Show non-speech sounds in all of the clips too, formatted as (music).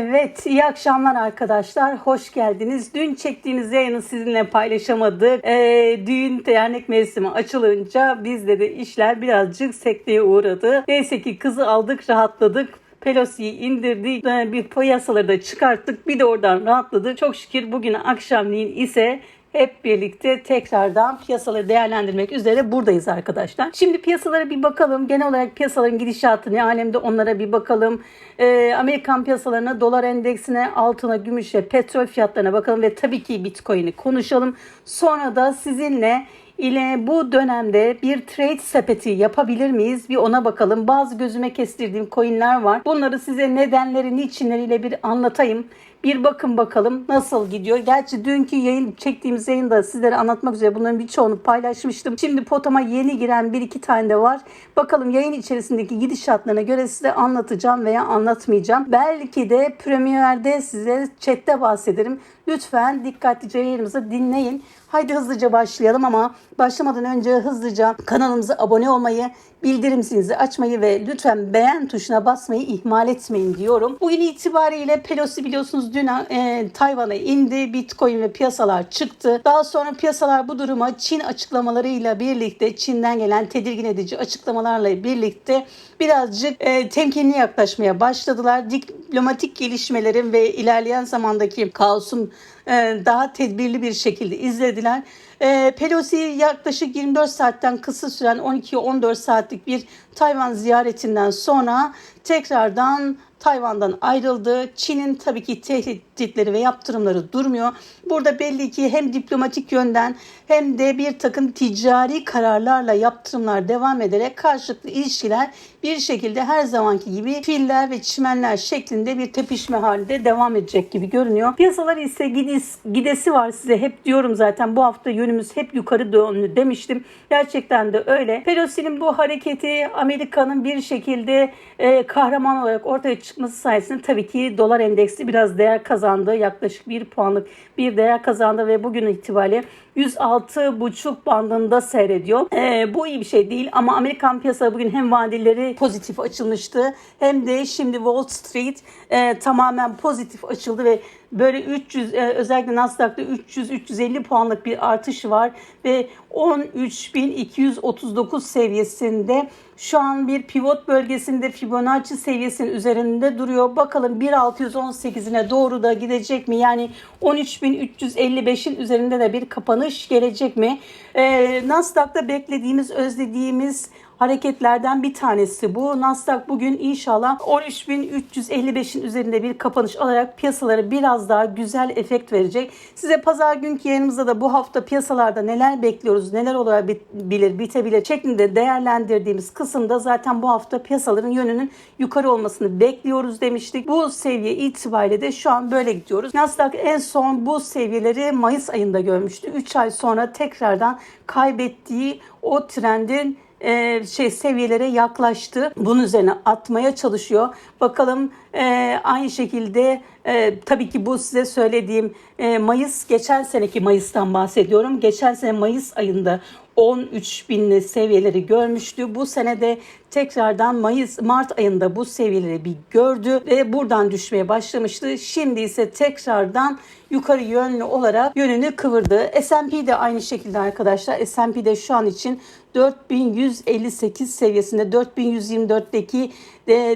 Evet, iyi akşamlar arkadaşlar. Hoş geldiniz. Dün çektiğimiz yayını sizinle paylaşamadık. Ee, düğün dernek mevsimi açılınca bizde de işler birazcık sekteye uğradı. Neyse ki kızı aldık, rahatladık. Pelosi'yi indirdik. Ee, Bir piyasaları da çıkarttık. Bir de oradan rahatladık. Çok şükür bugün akşamleyin ise hep birlikte tekrardan piyasaları değerlendirmek üzere buradayız arkadaşlar. Şimdi piyasalara bir bakalım. Genel olarak piyasaların gidişatı ne alemde onlara bir bakalım. Ee, Amerikan piyasalarına, dolar endeksine, altına, gümüşe, petrol fiyatlarına bakalım ve tabii ki Bitcoin'i konuşalım. Sonra da sizinle ile bu dönemde bir trade sepeti yapabilir miyiz? Bir ona bakalım. Bazı gözüme kestirdiğim coinler var. Bunları size nedenleri, niçinleriyle bir anlatayım. Bir bakın bakalım nasıl gidiyor. Gerçi dünkü yayın çektiğimiz yayında sizlere anlatmak üzere bunların birçoğunu paylaşmıştım. Şimdi potama yeni giren bir iki tane de var. Bakalım yayın içerisindeki gidişatlarına göre size anlatacağım veya anlatmayacağım. Belki de Premier'de size chatte bahsederim. Lütfen dikkatlice yayınımızı dinleyin. Haydi hızlıca başlayalım ama başlamadan önce hızlıca kanalımıza abone olmayı, bildirim zilinizi açmayı ve lütfen beğen tuşuna basmayı ihmal etmeyin diyorum. Bugün itibariyle Pelosi biliyorsunuz dün e, Tayvan'a indi. Bitcoin ve piyasalar çıktı. Daha sonra piyasalar bu duruma Çin açıklamalarıyla birlikte Çin'den gelen tedirgin edici açıklamalarla birlikte birazcık e, temkinli yaklaşmaya başladılar. Diplomatik gelişmelerin ve ilerleyen zamandaki kaosun e, daha tedbirli bir şekilde izlediler. E, Pelosi yaklaşık 24 saatten kısa süren 12-14 saatlik bir Tayvan ziyaretinden sonra tekrardan Tayvan'dan ayrıldı. Çin'in tabii ki tehditleri ve yaptırımları durmuyor. Burada belli ki hem diplomatik yönden hem de bir takım ticari kararlarla yaptırımlar devam ederek karşılıklı ilişkiler bir şekilde her zamanki gibi filler ve çimenler şeklinde bir tepişme halinde devam edecek gibi görünüyor. Piyasalar ise gidis, gidesi var size hep diyorum zaten bu hafta yönümüz hep yukarı dönlü demiştim. Gerçekten de öyle. Pelosi'nin bu hareketi Amerika'nın bir şekilde e, kahraman olarak ortaya çıkması sayesinde tabii ki dolar endeksi biraz değer kazandı. Yaklaşık 1 puanlık bir değer kazandı ve bugün itibariyle 106,5 bandında seyrediyor. Ee, bu iyi bir şey değil ama Amerikan piyasası bugün hem vadeleri pozitif açılmıştı hem de şimdi Wall Street e, tamamen pozitif açıldı ve böyle 300 e, özellikle Nasdaq'ta 300-350 puanlık bir artış var ve 13.239 seviyesinde şu an bir pivot bölgesinde Fibonacci seviyesinin üzerinde duruyor. Bakalım 1.618'ine doğru da gidecek mi? Yani 13.355'in üzerinde de bir kapanış gelecek mi? Ee, Nasdaq'ta beklediğimiz, özlediğimiz hareketlerden bir tanesi bu. Nasdaq bugün inşallah 13.355'in üzerinde bir kapanış alarak piyasaları biraz daha güzel efekt verecek. Size pazar günkü yayınımızda da bu hafta piyasalarda neler bekliyoruz, neler olabilir, bitebilir şeklinde değerlendirdiğimiz kısımda zaten bu hafta piyasaların yönünün yukarı olmasını bekliyoruz demiştik. Bu seviye itibariyle de şu an böyle gidiyoruz. Nasdaq en son bu seviyeleri Mayıs ayında görmüştü. 3 ay sonra tekrardan kaybettiği o trendin e, şey seviyelere yaklaştı. Bunun üzerine atmaya çalışıyor. Bakalım e, aynı şekilde e, tabii ki bu size söylediğim e, Mayıs geçen seneki Mayıs'tan bahsediyorum. Geçen sene Mayıs ayında 13 binli seviyeleri görmüştü. Bu senede tekrardan Mayıs Mart ayında bu seviyeleri bir gördü ve buradan düşmeye başlamıştı. Şimdi ise tekrardan yukarı yönlü olarak yönünü kıvırdı. S&P de aynı şekilde arkadaşlar. S&P de şu an için 4158 seviyesinde 4124'teki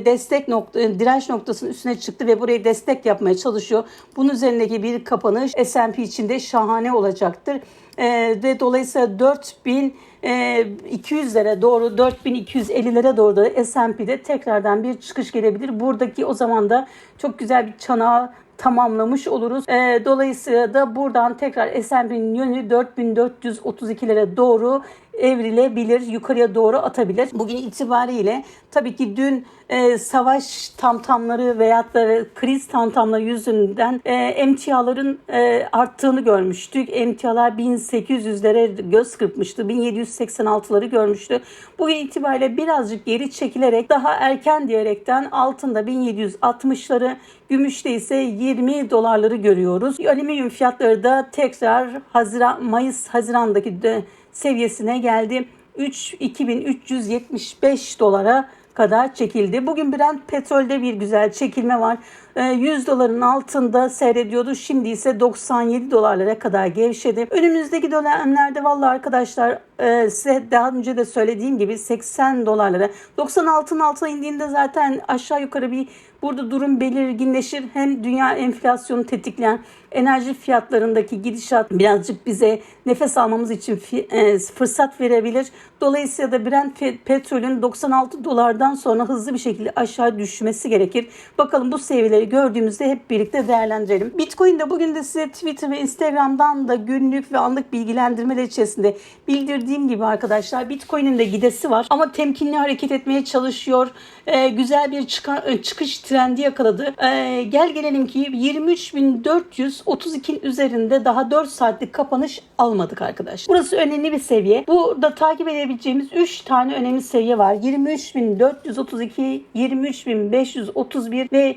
destek nokta, direnç noktasının üstüne çıktı ve burayı destek yapmaya çalışıyor. Bunun üzerindeki bir kapanış S&P için de şahane olacaktır. E, ve dolayısıyla 4000 200'lere doğru 4250'lere doğru da S&P'de tekrardan bir çıkış gelebilir. Buradaki o zaman da çok güzel bir çanağı tamamlamış oluruz. E, dolayısıyla da buradan tekrar S&P'nin yönü 4432'lere doğru evrilebilir, yukarıya doğru atabilir. Bugün itibariyle tabii ki dün e, savaş tamtamları veyahut da kriz tamtamları yüzünden e, emtiaların e, arttığını görmüştük. Emtialar 1800'lere göz kırpmıştı. 1786'ları görmüştü. Bugün itibariyle birazcık geri çekilerek daha erken diyerekten altında 1760'ları Gümüşte ise 20 dolarları görüyoruz. Alüminyum fiyatları da tekrar Haziran, Mayıs Haziran'daki de seviyesine geldi. 3 2375 dolara kadar çekildi. Bugün Brent petrolde bir güzel çekilme var. E, 100 doların altında seyrediyordu. Şimdi ise 97 dolarlara kadar gevşedi. Önümüzdeki dönemlerde vallahi arkadaşlar e, size daha önce de söylediğim gibi 80 dolarlara 96'nın altına indiğinde zaten aşağı yukarı bir burada durum belirginleşir. Hem dünya enflasyonu tetikleyen enerji fiyatlarındaki gidişat birazcık bize nefes almamız için e, fırsat verebilir. Dolayısıyla da Brent petrolün 96 dolardan sonra hızlı bir şekilde aşağı düşmesi gerekir. Bakalım bu seviyeleri gördüğümüzde hep birlikte değerlendirelim. Bitcoin de bugün de size Twitter ve Instagram'dan da günlük ve anlık bilgilendirmeler içerisinde bildirdiğim gibi arkadaşlar Bitcoin'in de gidesi var ama temkinli hareket etmeye çalışıyor. Ee, güzel bir çıka- çıkış trendi yakaladı. Ee, gel gelelim ki 23.432'nin üzerinde daha 4 saatlik kapanış almadık arkadaşlar. Burası önemli bir seviye. Burada takip edebileceğimiz 3 tane önemli seviye var. 23.432, 23.531 ve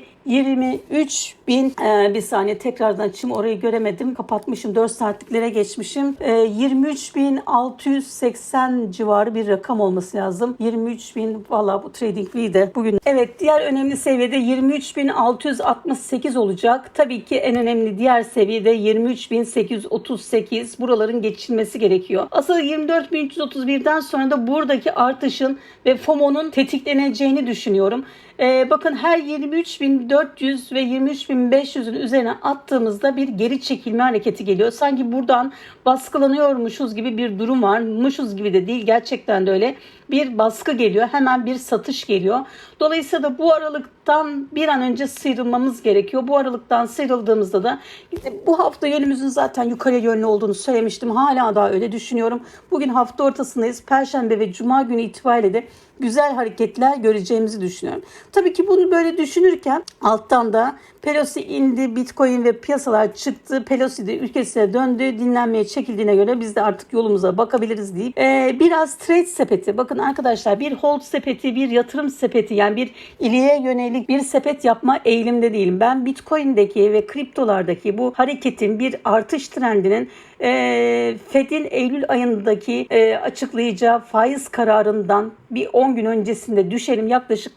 23 bin Ee, bir saniye tekrardan açayım orayı göremedim. Kapatmışım 4 saatliklere geçmişim. Ee, 23 bin 680 civarı bir rakam olması lazım. 23 bin valla bu trading de bugün. Evet diğer önemli seviyede 23 bin 668 olacak. Tabii ki en önemli diğer seviyede 23 bin 838 buraların geçilmesi gerekiyor. Asıl 24 bin 331'den sonra da buradaki artışın ve FOMO'nun tetikleneceğini düşünüyorum ee, bakın her 23.400 ve 23.500'ün üzerine attığımızda bir geri çekilme hareketi geliyor. Sanki buradan baskılanıyormuşuz gibi bir durum varmışız gibi de değil. Gerçekten de öyle bir baskı geliyor. Hemen bir satış geliyor. Dolayısıyla da bu aralıktan bir an önce sıyrılmamız gerekiyor. Bu aralıktan sıyrıldığımızda da bu hafta yönümüzün zaten yukarı yönlü olduğunu söylemiştim. Hala daha öyle düşünüyorum. Bugün hafta ortasındayız. Perşembe ve Cuma günü itibariyle de güzel hareketler göreceğimizi düşünüyorum. Tabii ki bunu böyle düşünürken alttan da Pelosi indi, Bitcoin ve piyasalar çıktı. Pelosi de ülkesine döndü. Dinlenmeye çekildiğine göre biz de artık yolumuza bakabiliriz deyip ee, biraz trade sepeti. Bakın arkadaşlar bir hold sepeti, bir yatırım sepeti yani bir ileriye yönelik bir sepet yapma eğilimde değilim. Ben Bitcoin'deki ve kriptolardaki bu hareketin bir artış trendinin e, Fed'in Eylül ayındaki e, açıklayacağı faiz kararından bir 10 gün öncesinde düşelim yaklaşık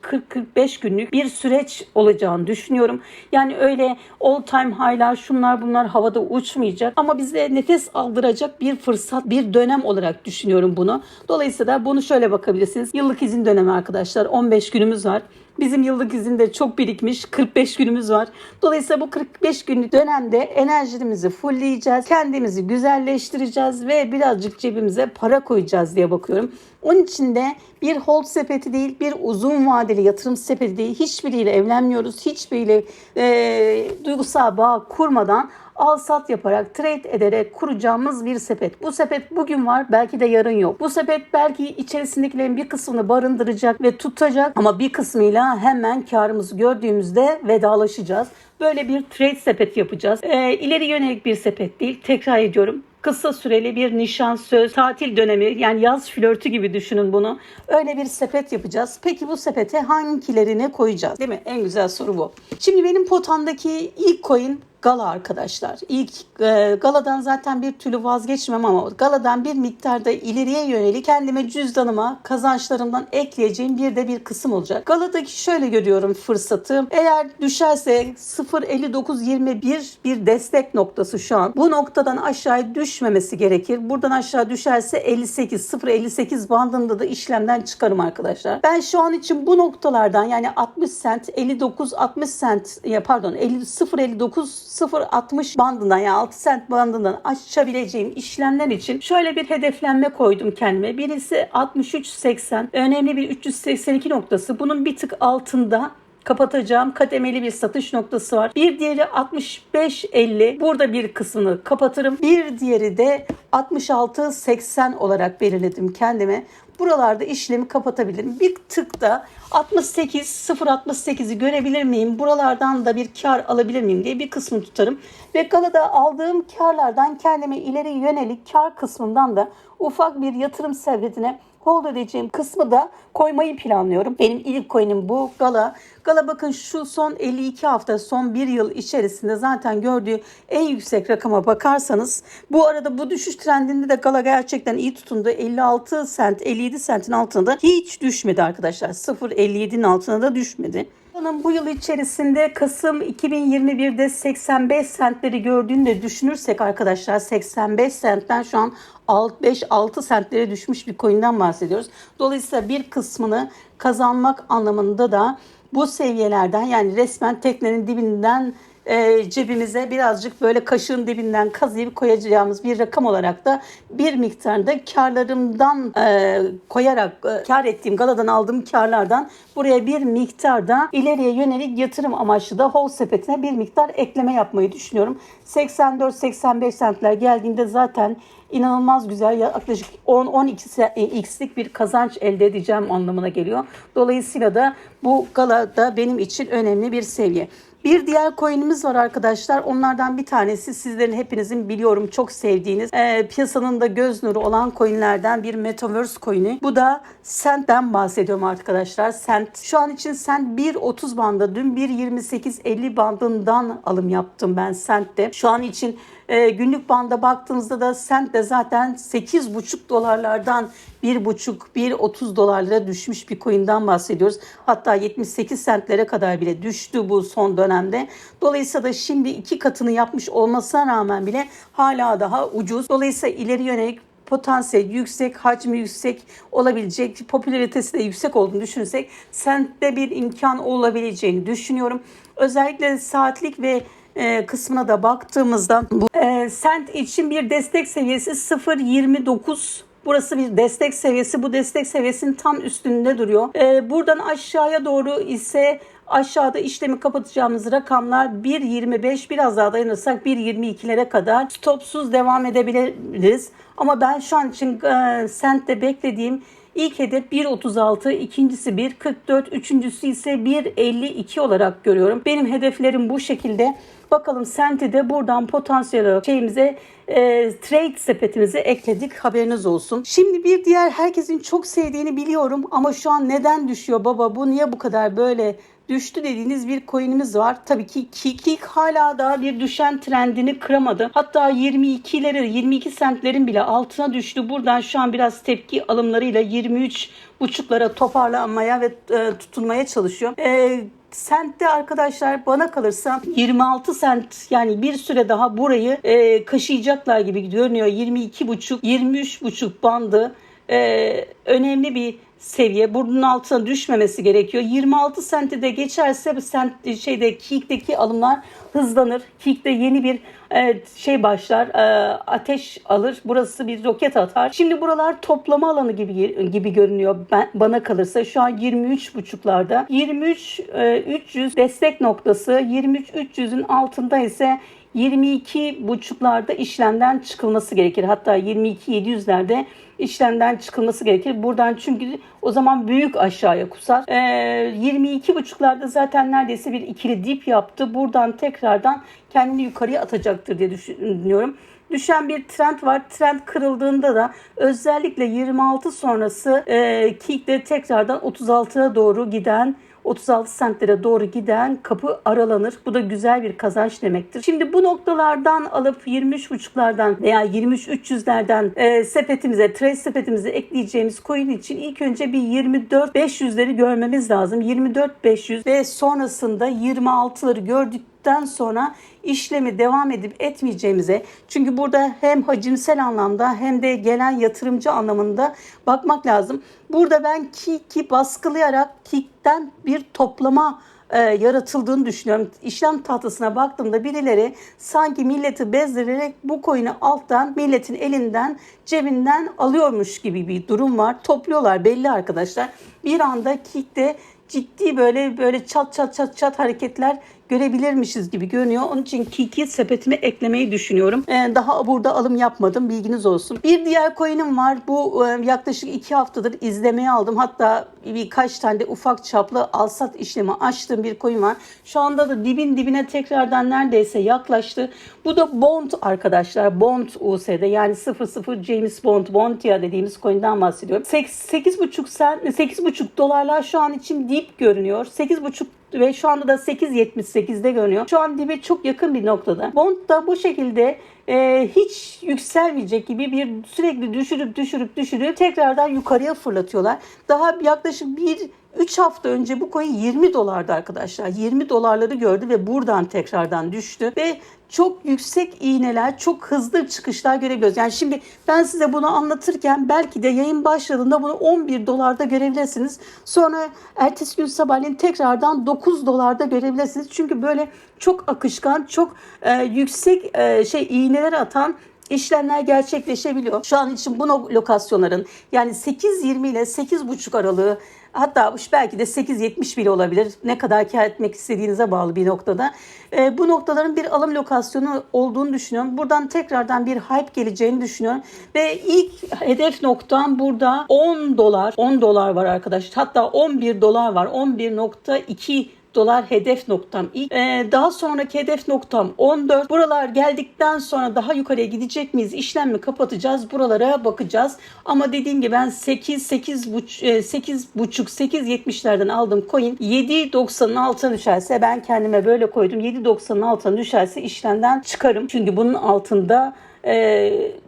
40-45 günlük bir süreç olacağını düşünüyorum. Yani öyle all time high'lar şunlar bunlar havada uçmayacak ama bize nefes aldıracak bir fırsat bir dönem olarak düşünüyorum bunu. Dolayısıyla bunu şöyle bakabilirsiniz. Yıllık izin dönemi arkadaşlar 15 günümüz var. Bizim yıllık izinde çok birikmiş 45 günümüz var. Dolayısıyla bu 45 günlük dönemde enerjimizi fullleyeceğiz. Kendimizi güzelleştireceğiz ve birazcık cebimize para koyacağız diye bakıyorum. Onun için de bir hold sepeti değil, bir uzun vadeli yatırım sepeti değil. Hiçbiriyle evlenmiyoruz. Hiçbiriyle e, duygusal bağ kurmadan al sat yaparak, trade ederek kuracağımız bir sepet. Bu sepet bugün var, belki de yarın yok. Bu sepet belki içerisindekilerin bir kısmını barındıracak ve tutacak ama bir kısmıyla hemen karımızı gördüğümüzde vedalaşacağız. Böyle bir trade sepet yapacağız. Ee, ileri yönelik bir sepet değil. Tekrar ediyorum kısa süreli bir nişan, söz, tatil dönemi yani yaz flörtü gibi düşünün bunu. Öyle bir sepet yapacağız. Peki bu sepete hangilerini koyacağız? Değil mi? En güzel soru bu. Şimdi benim potamdaki ilk coin Gala arkadaşlar. İlk e, Gala'dan zaten bir türlü vazgeçmem ama Gala'dan bir miktarda ileriye yönelik kendime cüzdanıma kazançlarımdan ekleyeceğim bir de bir kısım olacak. Gala'daki şöyle görüyorum fırsatı. Eğer düşerse 0.59.21 bir destek noktası şu an. Bu noktadan aşağıya düşmemesi gerekir. Buradan aşağı düşerse 58 0.58 bandında da işlemden çıkarım arkadaşlar. Ben şu an için bu noktalardan yani 60 sent 59 60 sent ya pardon 50 0.59 0.60 bandından yani 6 sent bandından açabileceğim işlemler için şöyle bir hedeflenme koydum kendime. Birisi 63.80 önemli bir 382 noktası. Bunun bir tık altında kapatacağım kademeli bir satış noktası var. Bir diğeri 65.50. Burada bir kısmını kapatırım. Bir diğeri de 66.80 olarak belirledim kendime. Buralarda işlemi kapatabilirim. Bir tık da 68 0.68'i görebilir miyim? Buralardan da bir kar alabilir miyim diye bir kısmını tutarım. Ve Gala'da aldığım karlardan kendime ileri yönelik kar kısmından da ufak bir yatırım sepetine hold edeceğim kısmı da koymayı planlıyorum. Benim ilk coin'im bu Gala. Gala bakın şu son 52 hafta son bir yıl içerisinde zaten gördüğü en yüksek rakama bakarsanız bu arada bu düşüş trendinde de Gala gerçekten iyi tutundu. 56 sent 57 sentin altında hiç düşmedi arkadaşlar. 0.57'nin altına da düşmedi. Hanım bu yıl içerisinde Kasım 2021'de 85 sentleri gördüğünü de düşünürsek arkadaşlar 85 sentten şu an 5-6 sentlere düşmüş bir coin'den bahsediyoruz. Dolayısıyla bir kısmını kazanmak anlamında da bu seviyelerden yani resmen teknenin dibinden e, cebimize birazcık böyle kaşığın dibinden kazıyıp koyacağımız bir rakam olarak da bir miktarda karlarımdan e, koyarak e, kar ettiğim galadan aldığım karlardan buraya bir miktarda ileriye yönelik yatırım amaçlı da hol sepetine bir miktar ekleme yapmayı düşünüyorum. 84-85 centler geldiğinde zaten inanılmaz güzel yaklaşık 10-12 x'lik bir kazanç elde edeceğim anlamına geliyor. Dolayısıyla da bu gala da benim için önemli bir seviye. Bir diğer coin'imiz var arkadaşlar. Onlardan bir tanesi sizlerin hepinizin biliyorum çok sevdiğiniz e, piyasanın da göz nuru olan coin'lerden bir Metaverse coin'i. Bu da Cent'ten bahsediyorum arkadaşlar. Cent. Şu an için Cent 1.30 bandı. Dün 1.28-50 bandından alım yaptım ben Cent'te. Şu an için e, günlük banda baktığımızda da Cent de zaten 8,5 dolarlardan 1,5 1.30 dolarlara düşmüş bir coin'den bahsediyoruz. Hatta 78 sentlere kadar bile düştü bu son dönemde. Dolayısıyla da şimdi iki katını yapmış olmasına rağmen bile hala daha ucuz. Dolayısıyla ileri yönelik potansiyel yüksek, hacmi yüksek olabilecek, popülaritesi de yüksek olduğunu düşünürsek sentte bir imkan olabileceğini düşünüyorum. Özellikle saatlik ve e, kısmına da baktığımızda bu e, sent için bir destek seviyesi 0.29 Burası bir destek seviyesi. Bu destek seviyesinin tam üstünde duruyor. Ee, buradan aşağıya doğru ise aşağıda işlemi kapatacağımız rakamlar 1.25 biraz daha dayanırsak 1.22'lere kadar stopsuz devam edebiliriz. Ama ben şu an için e, sentte beklediğim İlk hedef 1.36, ikincisi 1.44, üçüncüsü ise 1.52 olarak görüyorum. Benim hedeflerim bu şekilde. Bakalım senti de buradan potansiyel şeyimize e, trade sepetimize ekledik haberiniz olsun. Şimdi bir diğer herkesin çok sevdiğini biliyorum ama şu an neden düşüyor baba bu niye bu kadar böyle düştü dediğiniz bir coin'imiz var. Tabii ki Kik hala daha bir düşen trendini kıramadı. Hatta 22'leri 22 sentlerin bile altına düştü. Buradan şu an biraz tepki alımlarıyla 23 buçuklara toparlanmaya ve e, tutunmaya çalışıyor. E, sentte arkadaşlar bana kalırsa 26 sent yani bir süre daha burayı e, kaşıyacaklar gibi görünüyor. 22 buçuk 23 buçuk bandı e, önemli bir seviye. Burnun altına düşmemesi gerekiyor. 26 senti de geçerse sent şeyde Kik'teki alımlar hızlanır. Kik'te yeni bir e, şey başlar. E, ateş alır. Burası bir roket atar. Şimdi buralar toplama alanı gibi gibi görünüyor. Ben, bana kalırsa şu an 23 buçuklarda. 23 e, 300 destek noktası. 23 300'ün altında ise 22 buçuklarda işlemden çıkılması gerekir. Hatta 22 700'lerde işlemden çıkılması gerekir. Buradan çünkü o zaman büyük aşağıya kusar. Ee, 22 buçuklarda zaten neredeyse bir ikili dip yaptı. Buradan tekrardan kendini yukarıya atacaktır diye düşünüyorum düşen bir trend var. Trend kırıldığında da özellikle 26 sonrası e, Kik'te tekrardan 36'ya doğru giden 36 sentlere doğru giden kapı aralanır. Bu da güzel bir kazanç demektir. Şimdi bu noktalardan alıp 23.5'lardan veya 23.300'lerden e, sepetimize, trade sepetimize ekleyeceğimiz coin için ilk önce bir 24.500'leri görmemiz lazım. 24.500 ve sonrasında 26'ları gördük bittikten sonra işlemi devam edip etmeyeceğimize çünkü burada hem hacimsel anlamda hem de gelen yatırımcı anlamında bakmak lazım. Burada ben Kik'i baskılayarak Kik'ten bir toplama e, yaratıldığını düşünüyorum. İşlem tahtasına baktığımda birileri sanki milleti bezdirerek bu coin'i alttan milletin elinden cebinden alıyormuş gibi bir durum var. Topluyorlar belli arkadaşlar. Bir anda Kik'te ciddi böyle böyle çat çat çat çat hareketler görebilirmişiz gibi görünüyor. Onun için Kiki sepetime eklemeyi düşünüyorum. Ee, daha burada alım yapmadım. Bilginiz olsun. Bir diğer coin'im var. Bu e, yaklaşık iki haftadır izlemeye aldım. Hatta birkaç tane de ufak çaplı alsat işlemi açtığım bir coin var. Şu anda da dibin dibine tekrardan neredeyse yaklaştı. Bu da Bond arkadaşlar. Bond US'de yani 00 James Bond Bontia dediğimiz coin'den bahsediyorum. 8,5 sen 8,5 dolarlar şu an için dip görünüyor. 8,5 ve şu anda da 8.78'de görünüyor. Şu an dibe çok yakın bir noktada. Bond da bu şekilde e, hiç yükselmeyecek gibi bir sürekli düşürüp düşürüp düşürüp tekrardan yukarıya fırlatıyorlar. Daha yaklaşık bir 3 hafta önce bu coin 20 dolardı arkadaşlar. 20 dolarları gördü ve buradan tekrardan düştü ve çok yüksek iğneler, çok hızlı çıkışlar görebiliyoruz. Yani şimdi ben size bunu anlatırken belki de yayın başladığında bunu 11 dolarda görebilirsiniz. Sonra ertesi gün sabahleyin tekrardan 9 dolarda görebilirsiniz. Çünkü böyle çok akışkan, çok e, yüksek e, şey iğneler atan işlemler gerçekleşebiliyor. Şu an için bu lokasyonların yani 8.20 ile 8.5 aralığı hatta belki de 8.70 bile olabilir. Ne kadar kar etmek istediğinize bağlı bir noktada. Ee, bu noktaların bir alım lokasyonu olduğunu düşünüyorum. Buradan tekrardan bir hype geleceğini düşünüyorum. Ve ilk hedef noktam burada 10 dolar. 10 dolar var arkadaşlar. Hatta 11 dolar var. 11.2 dolar hedef noktam ilk. Ee, daha sonraki hedef noktam 14. Buralar geldikten sonra daha yukarıya gidecek miyiz? İşlem mi kapatacağız? Buralara bakacağız. Ama dediğim gibi ben 8 8 buç, 8 buçuk 8 70'lerden aldığım coin 7.90'ın altına düşerse ben kendime böyle koydum. 7.90'ın altına düşerse işlemden çıkarım. Çünkü bunun altında e,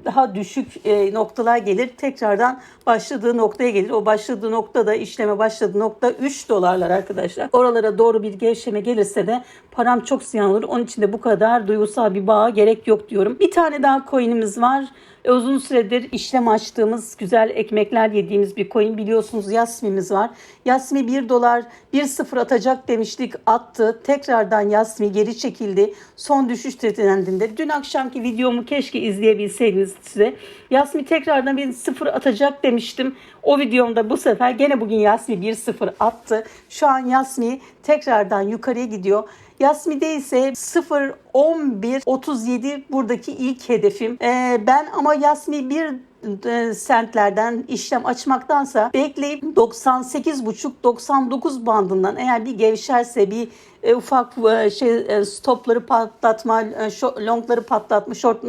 daha düşük e, noktalar gelir. Tekrardan başladığı noktaya gelir. O başladığı noktada işleme başladığı nokta 3 dolarlar arkadaşlar. Oralara doğru bir gevşeme gelirse de param çok ziyan olur. Onun için de bu kadar duygusal bir bağa gerek yok diyorum. Bir tane daha coin'imiz var. E, Uzun süredir işlem açtığımız, güzel ekmekler yediğimiz bir coin biliyorsunuz Yasmi'miz var. Yasmi 1 dolar 1.0 atacak demiştik attı. Tekrardan Yasmi geri çekildi. Son düşüş trendinde. Dün akşamki videomu keşke izleyebilseydiniz size. Yasmi tekrardan bir 0 atacak demiştim. O videomda bu sefer gene bugün Yasmi 1.0 attı. Şu an Yasmi tekrardan yukarıya gidiyor. Yasmi'de ise 0 11 37 buradaki ilk hedefim. Ee, ben ama Yasmi bir e, sentlerden işlem açmaktansa bekleyip 98,5-99 bandından eğer bir gevşerse bir e, ufak e, şey e, stopları patlatma, e, longları patlatma, short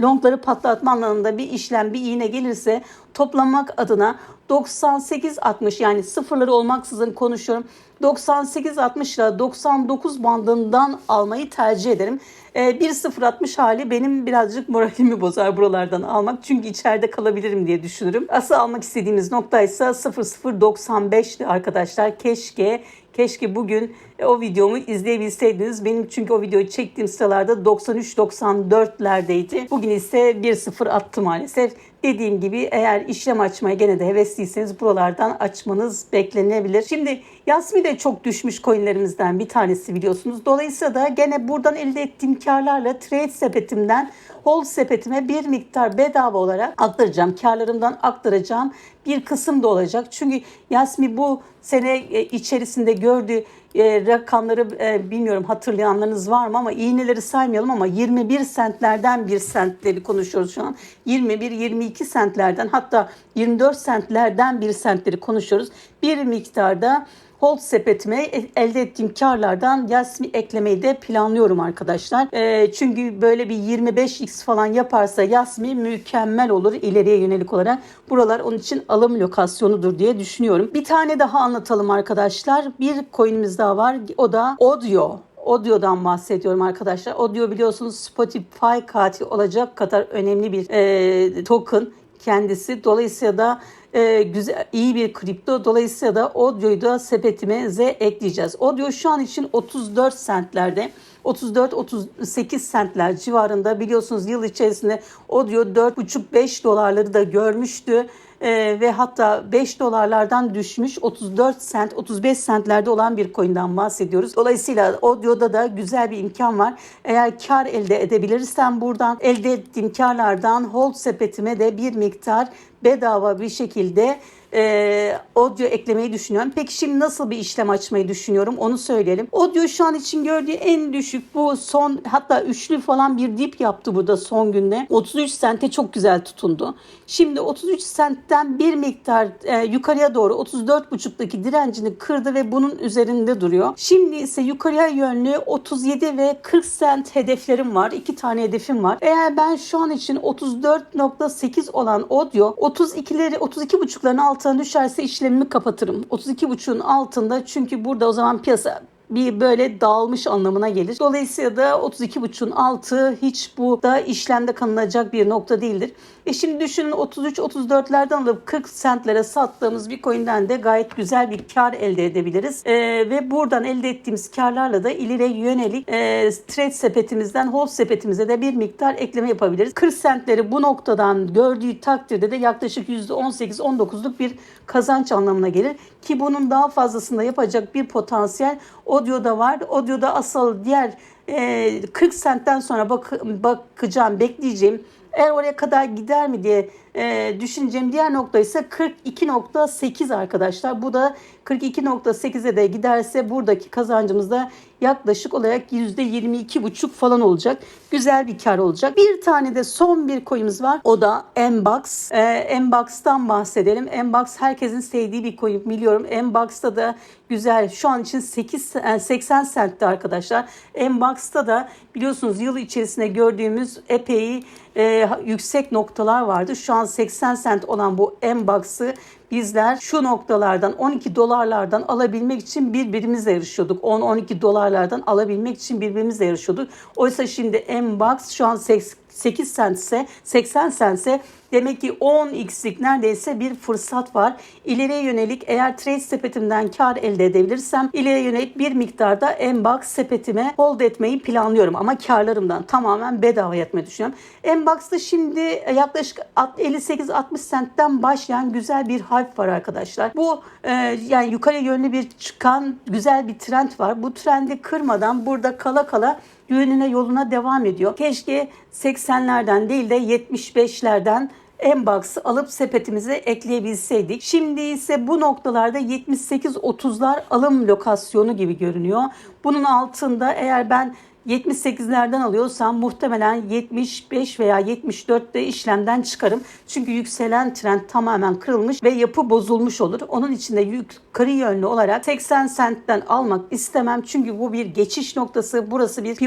longları patlatma anlamında bir işlem, bir iğne gelirse toplamak adına 98-60 yani sıfırları olmaksızın konuşuyorum. 98-60 ile 99 bandından almayı tercih ederim. E, 1-0-60 hali benim birazcık moralimi (laughs) bozar buralardan almak. Çünkü içeride kalabilirim diye düşünürüm. Asıl almak istediğimiz nokta ise 0-0-95'ti arkadaşlar. Keşke Keşke bugün e, o videomu izleyebilseydiniz. Benim çünkü o videoyu çektiğim sıralarda 93-94'lerdeydi. Bugün ise 1-0 attı maalesef. Dediğim gibi eğer işlem açmaya gene de hevesliyseniz buralardan açmanız beklenebilir. Şimdi Yasmi de çok düşmüş coinlerimizden bir tanesi biliyorsunuz. Dolayısıyla da gene buradan elde ettiğim karlarla trade sepetimden hold sepetime bir miktar bedava olarak aktaracağım. Karlarımdan aktaracağım bir kısım da olacak. Çünkü Yasmi bu sene e, içerisinde gördüğü e, rakamları e, bilmiyorum hatırlayanlarınız var mı ama iğneleri saymayalım ama 21 sentlerden bir sentleri konuşuyoruz şu an. 21-22 sentlerden hatta 24 sentlerden bir sentleri konuşuyoruz. Bir miktarda hold sepetime elde ettiğim karlardan Yasmi eklemeyi de planlıyorum arkadaşlar. E, çünkü böyle bir 25x falan yaparsa Yasmi mükemmel olur ileriye yönelik olarak. Buralar onun için alım lokasyonudur diye düşünüyorum. Bir tane daha anlatalım arkadaşlar. Bir coin'imiz daha var. O da Audio. Audio'dan bahsediyorum arkadaşlar. Audio biliyorsunuz Spotify katil olacak kadar önemli bir e, token kendisi. Dolayısıyla da e, güzel iyi bir kripto. Dolayısıyla da Audio'yu da sepetimize ekleyeceğiz. Audio şu an için 34 sentlerde. 34-38 sentler civarında biliyorsunuz yıl içerisinde Audio 4,5-5 dolarları da görmüştü. Ee, ve hatta 5 dolarlardan düşmüş 34 sent 35 sentlerde olan bir coin'den bahsediyoruz. Dolayısıyla Audio'da da güzel bir imkan var. Eğer kar elde edebilirsem buradan elde ettiğim karlardan hold sepetime de bir miktar bedava bir şekilde e, audio eklemeyi düşünüyorum. Peki şimdi nasıl bir işlem açmayı düşünüyorum onu söyleyelim. Audio şu an için gördüğü en düşük bu son hatta üçlü falan bir dip yaptı burada son günde. 33 sente çok güzel tutundu. Şimdi 33 sentten bir miktar e, yukarıya doğru 34,5'daki direncini kırdı ve bunun üzerinde duruyor. Şimdi ise yukarıya yönlü 37 ve 40 sent hedeflerim var. İki tane hedefim var. Eğer ben şu an için 34.8 olan audio 32'leri 32.5'ların altına düşerse işlemimi kapatırım. 32.5'un altında çünkü burada o zaman piyasa bir böyle dağılmış anlamına gelir. Dolayısıyla da 32.5'un altı hiç bu da işlemde kanılacak bir nokta değildir. E şimdi düşünün 33-34'lerden alıp 40 centlere sattığımız bir coin'den de gayet güzel bir kar elde edebiliriz. E, ve buradan elde ettiğimiz karlarla da ileriye yönelik e, trade sepetimizden hold sepetimize de bir miktar ekleme yapabiliriz. 40 centleri bu noktadan gördüğü takdirde de yaklaşık %18-19'luk bir kazanç anlamına gelir. Ki bunun daha fazlasını da yapacak bir potansiyel Audio'da var. Audio'da asıl diğer e, 40 centten sonra bak, bakacağım, bekleyeceğim. Eğer oraya kadar gider mi diye e, düşüneceğim diğer nokta ise 42.8 arkadaşlar. Bu da 42.8'e de giderse buradaki kazancımız da yaklaşık olarak %22,5 falan olacak. Güzel bir kar olacak. Bir tane de son bir coin'imiz var. O da Mbox. Ee, Mbox'tan bahsedelim. Mbox herkesin sevdiği bir coin biliyorum. Mbox'ta da güzel. Şu an için 8 yani 80 centti arkadaşlar. Mbox'ta da biliyorsunuz yıl içerisinde gördüğümüz epey e, yüksek noktalar vardı. Şu an 80 cent olan bu Mbox'ı bizler şu noktalardan 12 dolarlardan alabilmek için birbirimizle yarışıyorduk. 10-12 dolarlardan alabilmek için birbirimizle yarışıyorduk. Oysa şimdi Mbox şu an 8 cent ise 80 cent ise demek ki 10x'lik neredeyse bir fırsat var. İleriye yönelik eğer trade sepetimden kar elde edebilirsem ileriye yönelik bir miktarda Mbox sepetime hold etmeyi planlıyorum. Ama karlarımdan tamamen bedava yatmayı düşünüyorum. Mbox'ta şimdi yaklaşık 58-60 centten başlayan güzel bir hype var arkadaşlar. Bu e, yani yukarı yönlü bir çıkan güzel bir trend var. Bu trendi kırmadan burada kala kala yönüne yoluna devam ediyor. Keşke 80'lerden değil de 75'lerden Mbox'ı alıp sepetimize ekleyebilseydik. Şimdi ise bu noktalarda 78-30'lar alım lokasyonu gibi görünüyor. Bunun altında eğer ben 78'lerden alıyorsam muhtemelen 75 veya 74'te işlemden çıkarım. Çünkü yükselen trend tamamen kırılmış ve yapı bozulmuş olur. Onun için de yukarı yönlü olarak 80 centten almak istemem. Çünkü bu bir geçiş noktası. Burası bir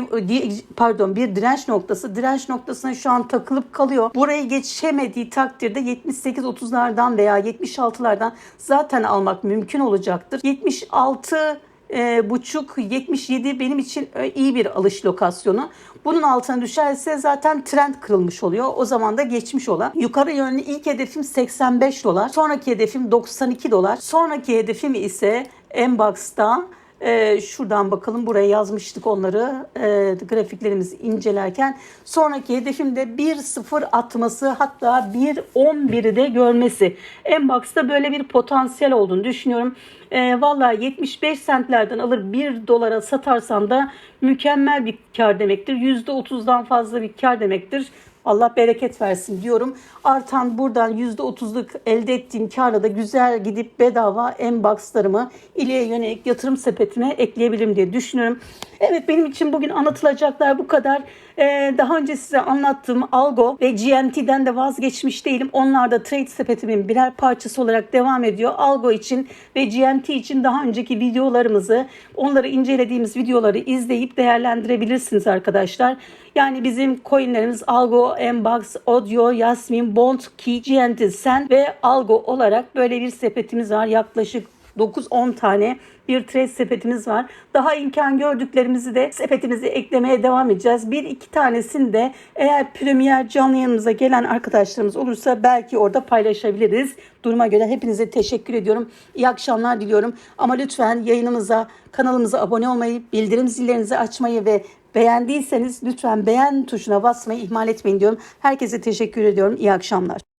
pardon bir direnç noktası. Direnç noktasına şu an takılıp kalıyor. Burayı geçemediği takdirde 78-30'lardan veya 76'lardan zaten almak mümkün olacaktır. 76 e, buçuk 77 benim için iyi bir alış lokasyonu. Bunun altına düşerse zaten trend kırılmış oluyor. O zaman da geçmiş olan. Yukarı yönlü ilk hedefim 85 dolar. Sonraki hedefim 92 dolar. Sonraki hedefim ise Mbox'ta ee, şuradan bakalım buraya yazmıştık onları e, grafiklerimizi incelerken. Sonraki hedefim de 1.0 atması hatta 1.11'i de görmesi. Mbox'ta böyle bir potansiyel olduğunu düşünüyorum. E, Valla 75 centlerden alır 1 dolara satarsam da mükemmel bir kar demektir. %30'dan fazla bir kar demektir. Allah bereket versin diyorum. Artan buradan %30'luk elde ettiğim karla da güzel gidip bedava Mbox'larımı ileriye yönelik yatırım sepetine ekleyebilirim diye düşünüyorum. Evet benim için bugün anlatılacaklar bu kadar. Ee, daha önce size anlattığım Algo ve GMT'den de vazgeçmiş değilim. Onlar da trade sepetimin birer parçası olarak devam ediyor. Algo için ve GMT için daha önceki videolarımızı, onları incelediğimiz videoları izleyip değerlendirebilirsiniz arkadaşlar. Yani bizim coinlerimiz Algo, Mbox, Audio, Yasmin, Bond, Key, GNT, Sen ve Algo olarak böyle bir sepetimiz var. Yaklaşık 9-10 tane bir trade sepetimiz var. Daha imkan gördüklerimizi de sepetimize eklemeye devam edeceğiz. Bir iki tanesini de eğer Premier canlı yanımıza gelen arkadaşlarımız olursa belki orada paylaşabiliriz. Duruma göre hepinize teşekkür ediyorum. İyi akşamlar diliyorum. Ama lütfen yayınımıza, kanalımıza abone olmayı, bildirim zillerinizi açmayı ve Beğendiyseniz lütfen beğen tuşuna basmayı ihmal etmeyin diyorum. Herkese teşekkür ediyorum. İyi akşamlar.